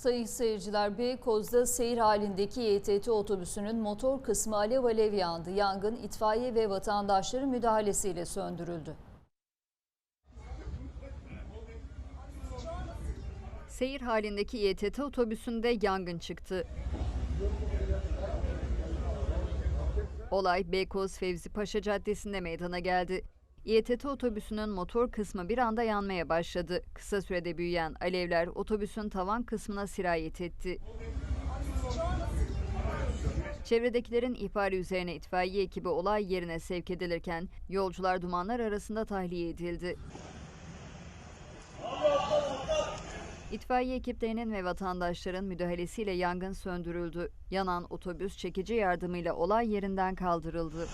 Sayın seyirciler, Beykoz'da seyir halindeki YTT otobüsünün motor kısmı alev alev yandı. Yangın itfaiye ve vatandaşların müdahalesiyle söndürüldü. Seyir halindeki YTT otobüsünde yangın çıktı. Olay Beykoz Fevzi Paşa Caddesi'nde meydana geldi. YTT otobüsünün motor kısmı bir anda yanmaya başladı. Kısa sürede büyüyen alevler otobüsün tavan kısmına sirayet etti. Çevredekilerin ihbarı üzerine itfaiye ekibi olay yerine sevk edilirken yolcular dumanlar arasında tahliye edildi. İtfaiye ekiplerinin ve vatandaşların müdahalesiyle yangın söndürüldü. Yanan otobüs çekici yardımıyla olay yerinden kaldırıldı.